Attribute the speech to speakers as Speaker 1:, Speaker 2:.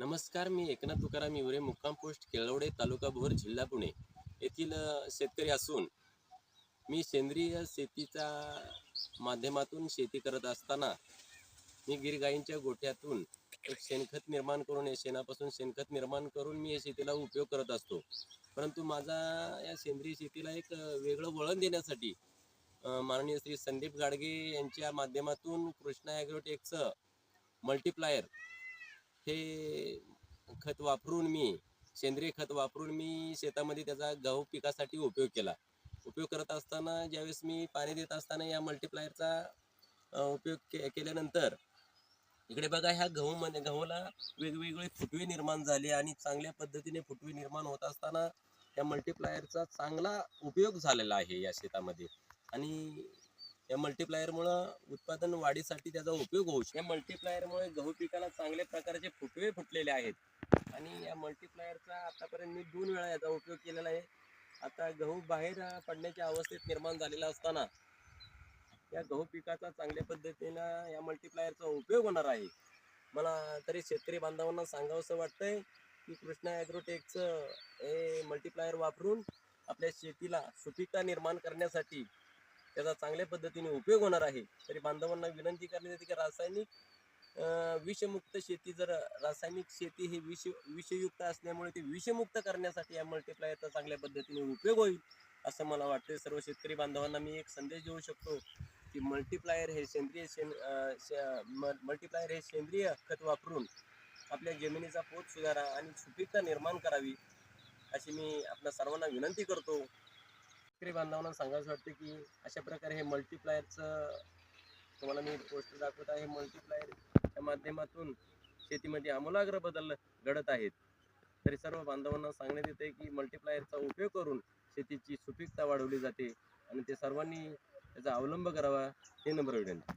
Speaker 1: नमस्कार मी एकनाथ तुकाराम इवरे मुक्काम पोस्ट केळवडे तालुका भोर जिल्हा पुणे. येथील शेतकरी असून मी सेंद्रिय शेतीचा माध्यमातून शेती करत असताना मी गिरगाईंच्या गोठ्यातून एक शेणखत निर्माण करून या शेणापासून शेणखत निर्माण करून मी या शेतीला उपयोग करत असतो. परंतु माझा या सेंद्रिय शेतीला एक वेगळं वळण देण्यासाठी माननीय श्री संदीप गाडगे यांच्या माध्यमातून कृष्णा ॲग्रोटेकचं मल्टीप्लायर हे खत वापरून मी सेंद्रिय खत वापरून मी शेतामध्ये त्याचा गहू पिकासाठी उपयोग केला. उपयोग करत असताना ज्यावेळेस मी पाणी देत असताना या मल्टीप्लायरचा उपयोग के केल्यानंतर इकडे बघा ह्या गहूमध्ये गहूला वेगवेगळे फुटवे निर्माण झाले आणि चांगल्या पद्धतीने फुटवे निर्माण होत असताना या मल्टीप्लायरचा चांगला उपयोग झालेला आहे या शेतामध्ये. आणि या मल्टीप्लायरमुळं उत्पादन वाढीसाठी त्याचा उपयोग होऊ शकतो. या मल्टीप्लायरमुळे गहू पिकाला चांगल्या प्रकारचे फुटवे फुटलेले आहेत. आणि या मल्टीप्लायरचा आतापर्यंत मी दोन वेळा याचा उपयोग केलेला आहे. आता गहू बाहेर पडण्याच्या अवस्थेत निर्माण झालेला असताना या गहू पिकाचा चांगल्या पद्धतीनं या मल्टीप्लायरचा उपयोग होणार आहे. मला तरी शेतकरी बांधवांना सांगावंसं वाटतंय की कृष्णा ॲग्रोटेकचं हे मल्टीप्लायर वापरून आपल्या शेतीला सुपीकता निर्माण करण्यासाठी त्याचा चांगल्या पद्धतीने उपयोग होणार आहे. तरी बांधवांना विनंती करण्यात येते की रासायनिक विषमुक्त शेती जर रासायनिक शेती ही विष विषयुक्त असल्यामुळे ते विषमुक्त करण्यासाठी या मल्टिप्लायरचा चांगल्या पद्धतीने उपयोग होईल असं मला वाटतं सर्व शेतकरी बांधवांना मी एक संदेश देऊ शकतो की मल्टिप्लायर हे सेंद्रिय शेन मल्टिप्लायर शे- म- हे सेंद्रिय खत वापरून आपल्या जमिनीचा पोत सुधारा आणि सुपीकता निर्माण करावी अशी मी आपल्या सर्वांना विनंती करतो. शेतकरी बांधवांना सांगायचं वाटतं की अशा प्रकारे हे मल्टीप्लायरचं तुम्हाला मी गोष्ट दाखवत आहे मल्टीप्लायरच्या माध्यमातून शेतीमध्ये आमूलाग्र बदल घडत आहेत. तरी सर्व बांधवांना सांगण्यात येते की मल्टीप्लायरचा उपयोग करून शेतीची सुपीकता वाढवली जाते आणि ते सर्वांनी त्याचा अवलंब करावा हे नंबर विनंती.